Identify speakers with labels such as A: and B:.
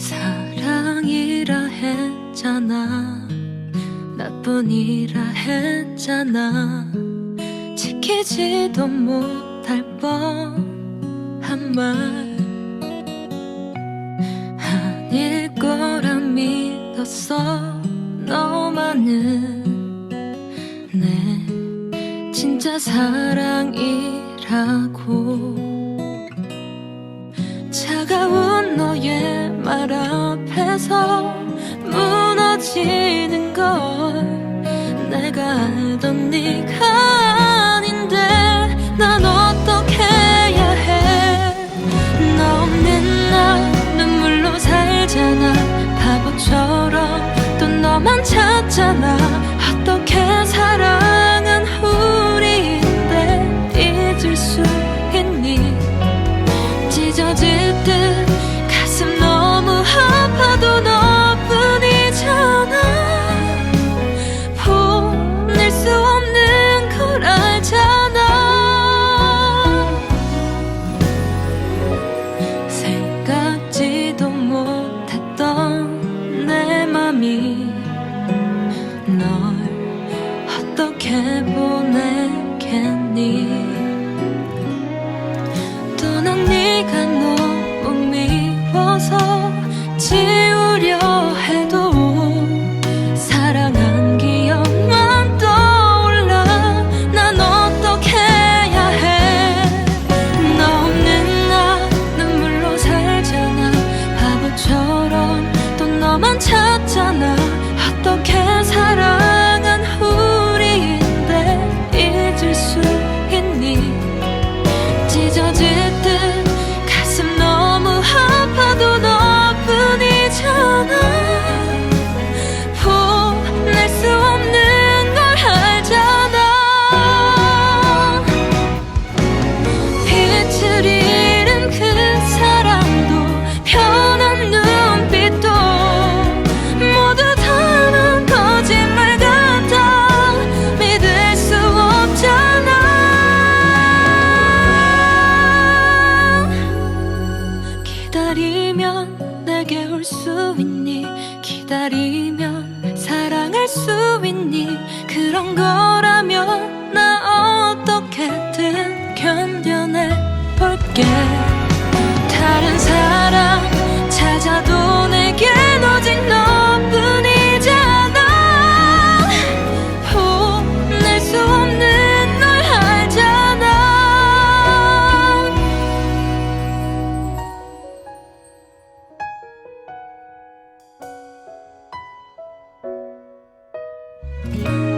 A: 사랑이라 했잖아. 나뿐이라 했잖아. 지키지도 못할 뻔한 말. 아닐 거라 믿었어 너만은. 내 진짜 사랑이라고 말 앞에서 무너지는 걸 내가 알던 네가 아닌데 난 어떻게 해야 해너 없는 날 눈물로 살잖아. 바보처럼 또 너만 찾잖아 어떻게 보내겠니? 떠난 네 찢어질 듯 내게 올 수 있니? 기다리면 사랑할 수 있니? 그런 거라면 나 어떻게든 견뎌내 볼게 Happy.